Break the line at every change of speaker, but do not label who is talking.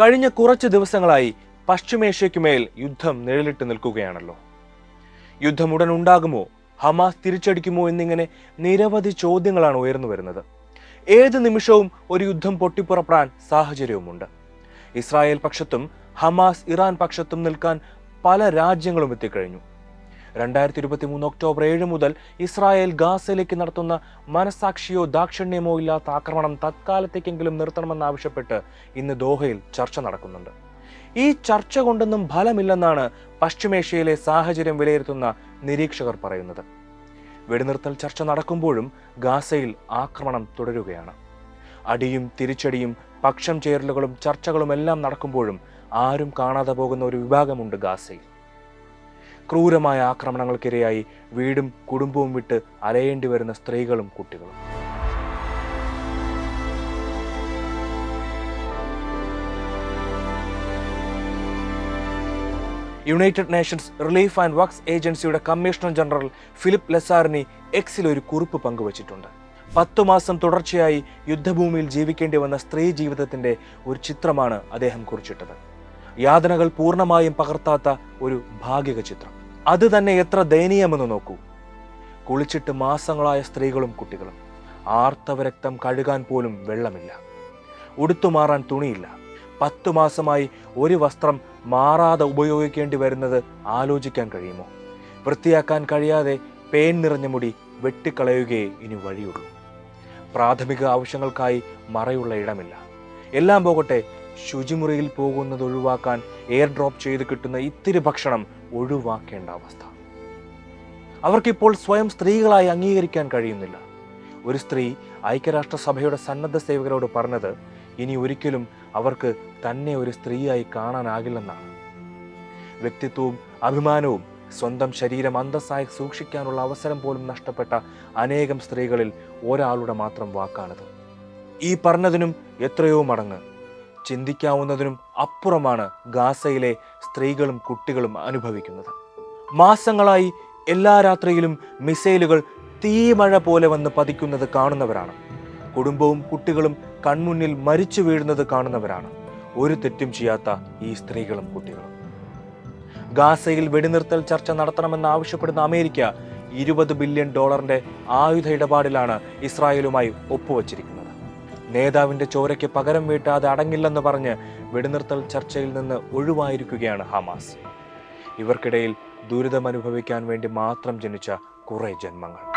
കഴിഞ്ഞ കുറച്ച് ദിവസങ്ങളായി പശ്ചിമേഷ്യയ്ക്കുമേൽ യുദ്ധം നിഴലിട്ട് നിൽക്കുകയാണല്ലോ. യുദ്ധം ഉടൻ ഉണ്ടാകുമോ? ഹമാസ് തിരിച്ചടിക്കുമോ എന്നിങ്ങനെ നിരവധി ചോദ്യങ്ങളാണ് ഉയർന്നു വരുന്നത്. ഏത് നിമിഷവും ഒരു യുദ്ധം പൊട്ടിപ്പുറപ്പെടാൻ സാഹചര്യവുമുണ്ട്. ഇസ്രായേൽ പക്ഷത്തും ഹമാസ് ഇറാൻ പക്ഷത്തും നിൽക്കാൻ പല രാജ്യങ്ങളും എത്തിക്കഴിഞ്ഞു. രണ്ടായിരത്തി ഇരുപത്തി മൂന്ന് ഒക്ടോബർ ഏഴ് മുതൽ ഇസ്രായേൽ ഗാസയിലേക്ക് നടത്തുന്ന മനസാക്ഷിയോ ദാക്ഷിണ്യമോ ഇല്ലാത്ത ആക്രമണം തത്കാലത്തേക്കെങ്കിലും നിർത്തണമെന്നാവശ്യപ്പെട്ട് ഇന്ന് ദോഹയിൽ ചർച്ച നടക്കുന്നുണ്ട്. ഈ ചർച്ച കൊണ്ടൊന്നും ഫലമില്ലെന്നാണ് പശ്ചിമേഷ്യയിലെ സാഹചര്യം വിലയിരുത്തുന്ന നിരീക്ഷകർ പറയുന്നത്. വെടിനിർത്തൽ ചർച്ച നടക്കുമ്പോഴും ഗാസയിൽ ആക്രമണം തുടരുകയാണ്. അടിയും തിരിച്ചടിയും പക്ഷം ചേരലുകളും ചർച്ചകളും എല്ലാം നടക്കുമ്പോഴും ആരും കാണാതെ പോകുന്ന ഒരു വിഭാഗമുണ്ട് ഗാസയിൽ. ക്രൂരമായ ആക്രമണങ്ങൾക്കിരയായി വീടും കുടുംബവും വിട്ട് അലയേണ്ടി വരുന്ന സ്ത്രീകളും കുട്ടികളും. United Nations Relief and Works ഏജൻസിയുടെ കമ്മീഷണർ ജനറൽ ഫിലിപ്പ് ലെസാറിനി എക്സിൽ ഒരു കുറിപ്പ് പങ്കുവച്ചിട്ടുണ്ട്. പത്തു മാസം തുടർച്ചയായി യുദ്ധഭൂമിയിൽ ജീവിക്കേണ്ടി വന്ന സ്ത്രീ ജീവിതത്തിന്റെ ഒരു ചിത്രമാണ് അദ്ദേഹം കുറിച്ചിട്ടത്. യാതനകൾ പൂർണമായും പകർത്താത്ത ഒരു ഭാഗിക ചിത്രം. അത് തന്നെ എത്ര ദയനീയമെന്ന് നോക്കൂ. കുളിച്ചിട്ട് മാസങ്ങളായ സ്ത്രീകളും കുട്ടികളും. ആർത്തവരക്തം കഴുകാൻ പോലും വെള്ളമില്ല. ഉടുത്തുമാറാൻ തുണിയില്ല. പത്തു മാസമായി ഒരു വസ്ത്രം മാറാതെ ഉപയോഗിക്കേണ്ടി വരുന്നത് ആലോചിക്കാൻ കഴിയുമോ? വൃത്തിയാക്കാൻ കഴിയാതെ പേൻ നിറഞ്ഞ മുടി വെട്ടിക്കളയുകയേ ഇനി വഴിയുള്ളൂ. പ്രാഥമിക ആവശ്യങ്ങൾക്കായി മറയുള്ള ഇടമില്ല. എല്ലാം പോകട്ടെ ശുചിമുറിയിൽ പോകുന്നത് ഒഴിവാക്കാൻ എയർ ഡ്രോപ്പ് ചെയ്ത് കിട്ടുന്ന ഇത്തിരി ഭക്ഷണം ഒഴിവാക്കേണ്ട അവസ്ഥ. അവർക്കിപ്പോൾ സ്വയം സ്ത്രീകളായി അംഗീകരിക്കാൻ കഴിയുന്നില്ല. ഒരു സ്ത്രീ ഐക്യരാഷ്ട്രസഭയുടെ സന്നദ്ധ സേവകരോട് പറഞ്ഞത് ഇനി ഒരിക്കലും അവർക്ക് തന്നെ ഒരു സ്ത്രീയായി കാണാനാകില്ലെന്നാണ്. വ്യക്തിത്വവും അഭിമാനവും സ്വന്തം ശരീരം അന്തസ്സായി സൂക്ഷിക്കാനുള്ള അവസരം പോലും നഷ്ടപ്പെട്ട അനേകം സ്ത്രീകളിൽ ഒരാളുടെ മാത്രം വാക്കാണിത്. ഈ പറഞ്ഞതിനും എത്രയോ മടങ്ങ് ചിന്തിക്കാവുന്നതിനും അപ്പുറമാണ് ഗാസയിലെ സ്ത്രീകളും കുട്ടികളും അനുഭവിക്കുന്നത്. മാസങ്ങളായി എല്ലാ രാത്രിയിലും മിസൈലുകൾ തീമഴ പോലെ വന്ന് പതിക്കുന്നത് കാണുന്നവരാണ്. കുടുംബവും കുട്ടികളും കൺമുന്നിൽ മരിച്ചു വീഴുന്നത് കാണുന്നവരാണ്. ഒരു തെറ്റും ചെയ്യാത്ത ഈ സ്ത്രീകളും കുട്ടികളും. ഗാസയിൽ വെടിനിർത്തൽ ചർച്ച നടത്തണമെന്ന് ആവശ്യപ്പെടുന്ന അമേരിക്ക ഇരുപത് ബില്യൺ ഡോളറിന്റെ ആയുധ ഇടപാടിലാണ് ഇസ്രായേലുമായി ഒപ്പുവച്ചിരിക്കുന്നത്. നേതാവിന്റെ ചോരയ്ക്ക് പകരം വീട്ടാതെ അടങ്ങില്ലെന്ന് പറഞ്ഞ് വെടിനിർത്തൽ ചർച്ചയിൽ നിന്ന് ഒഴിവായിരിക്കുകയാണ് ഹമാസ്. ഇവർക്കിടയിൽ ദുരിതമനുഭവിക്കാൻ വേണ്ടി മാത്രം ജനിച്ച കുറേ ജന്മങ്ങൾ.